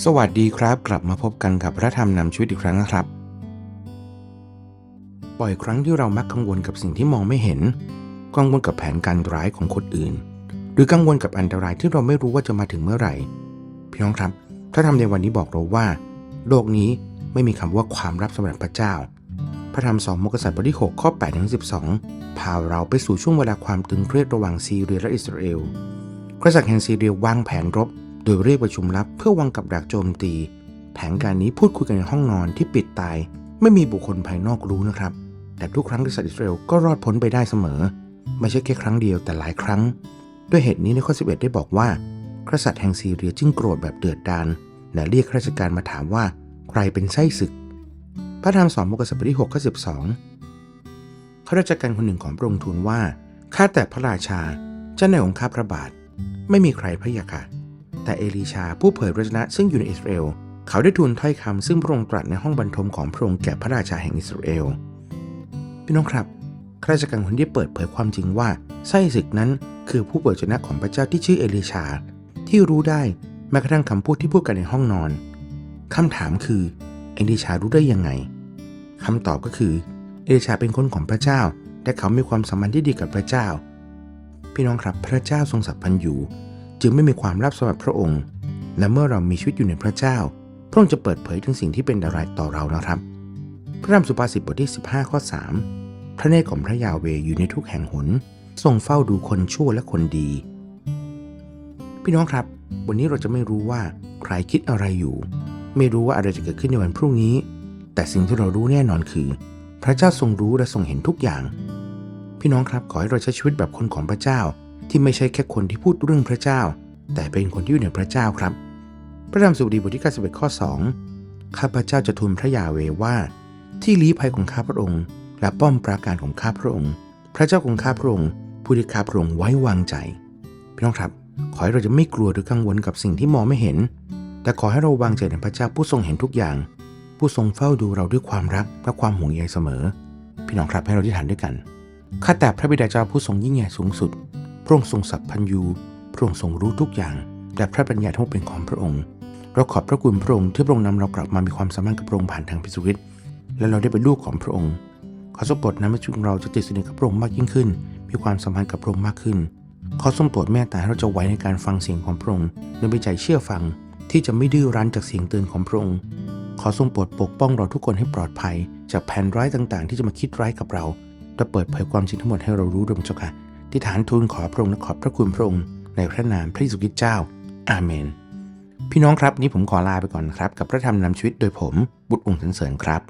สวัสดีครับกลับมาพบกันกับพระธรรมนำชีวิตอีกครั้งนะครับ บ่อยครั้งที่เรามักกังวลกับสิ่งที่มองไม่เห็น กังวลกับแผนการร้ายของคนอื่น หรือกังวลกับอันตรายที่เราไม่รู้ว่าจะมาถึงเมื่อไหร่พี่น้องครับพระธรรมในวันนี้บอกเราว่า โลกนี้ไม่มีคำว่าความลับสำหรับพระเจ้า พระธรรมสองมกษัตริย์บทที่ 6 ข้อ8ถึง12 พาเราไปสู่ช่วงเวลาความตึงเครียดระหว่างซีเรียและอิสราเอลกษัตริย์แห่งซีเรียวางแผนรบ โดยเรียกประชุมลับเพื่อวางกับดักโจมตี แผนการนี้พูดคุยกันในห้องนอนที่ปิดตาย ไม่มีบุคคลภายนอกรู้นะครับ แต่ทุกครั้งกษัตริย์อิสราเอลก็รอดพ้นไปได้เสมอ ไม่ใช่แค่ครั้งเดียวแต่หลายครั้ง ด้วยเหตุนี้ในข้อ 11 ได้บอกว่ากษัตริย์แห่งซีเรียจึงโกรธแบบเดือดดาลและเรียกข้าราชการมาถามว่าใครเป็นไส้ศึก พระธรรมสอนมกษัตริย์บทที่6ข้อ12ข้าราชการคนหนึ่งของพระองค์ทูลว่าข้าแต่พระราชาเจ้านายของข้าพระบาท ไม่มีใครพระยาค่ะ แต่เอลีชาผู้เผยพระชนะซึ่งอยู่ในอิสราเอล เขาได้ทูลถ้อยคำซึ่งพระองค์ตรัสในห้องบรรทมของพระองค์แก่พระราชาแห่งอิสราเอลพี่น้องครับข้าราชการคนที่เปิดเผยความจริงว่าไส้ศึกนั้นคือผู้เปิดชนะของพระเจ้าที่ชื่อเอลีชา ที่รู้ได้แม้กระทั่งคำพูดที่พูดกันในห้องนอนคำถามคือเอลิชารู้ได้ยังไงคำตอบก็คือเอลิชาเป็นคนของพระเจ้าและเขามีความสัมพันธ์ที่ดีกับพระเจ้า พี่น้องครับพระเจ้าทรงสัพพันธ์อยู่ จึงไม่มีความลับสำหรับพระองค์ และเมื่อเรามีชีวิตอยู่ในพระเจ้า พระองค์จะเปิดเผยถึงสิ่งที่เป็นอะไรต่อเรานะครับ พระธรรมสุภาษิตบทที่ 15 ข้อ 3 พระเนตรของพระยาเวอยู่ในทุกแห่งหนทรงเฝ้าดูคนชั่วและคนดี พี่น้องครับ วันนี้เราจะไม่รู้ว่าใครคิดอะไรอยู่ ไม่รู้ว่าอะไรจะเกิดขึ้นในวันพรุ่งนี้ แต่สิ่งที่เรารู้แน่นอนคือ พระเจ้าทรงรู้และทรงเห็นทุกอย่าง พี่น้องครับขอให้เราใช้ชีวิตแบบคนของพระเจ้า ที่ไม่ใช่แค่คนที่พูดเรื่องพระเจ้า แต่เป็นคนที่อยู่ในพระเจ้าครับ พระธรรมสุดีบทที่91ข้อ 2 ข้าพระเจ้าจะทูลพระยาเวว่า ที่ลี้ภัยของข้าพระองค์ และป้อมปราการของข้าพระองค์ พระเจ้าของข้าพระองค์ผู้ที่ข้าพระองค์ไว้วางใจพี่น้องครับ ขอให้เราจะไม่กลัวหรือกังวลกับสิ่งที่มองไม่เห็น แต่ขอให้เราวางใจในพระเจ้าผู้ทรงเห็นทุกอย่าง ผู้ทรงเฝ้าดูเราด้วยความรักและความห่วงใยเสมอ พี่น้องครับให้เราที่ฐานด้วยกันข้าแต่พระบิดาเจ้าผู้ทรงยิ่งใหญ่สูงสุด พระองค์ทรงสัพพัญญูพระองค์ทรงรู้ทุกอย่าง และพระปัญญาทั้งเป็นของพระองค์ เราขอบพระคุณพระองค์ที่พระองค์นำเรากลับมามีความสัมพันธ์กับพระองค์ผ่านทางพิสุริตและเราได้เป็นลูกของพระองค์ขอทรงโปรดนำให้ชีวิตเราจะติดสนิทกับพระองค์มากยิ่งขึ้น มีความสัมพันธ์กับพระองค์มากขึ้น ขอทรงโปรดเมตตาให้เราจะไว้ในการฟังเสียงของพระองค์และมีใจเชื่อฟังที่จะไม่ดื้อรั้นจากเสียงเตือนของพระองค์ ขอทรงโปรดปกป้องเราทุกคนให้ปลอดภัย จากแผนร้ายต่างๆ ที่จะมาคิดร้ายกับเราและเปิดเผยความจริงทั้งหมดให้เรารู้ด้วยพระเจ้าค่ะ ที่ฐานทูลขอพระองค์และขอบพระคุณพระองค์ในพระนามพระเยซูคริสต์เจ้า อาเมน พี่น้องครับนี้ผมขอลาไปก่อนครับ กับพระธรรมนำชีวิตโดยผมบุตรองค์สันเสริญครับ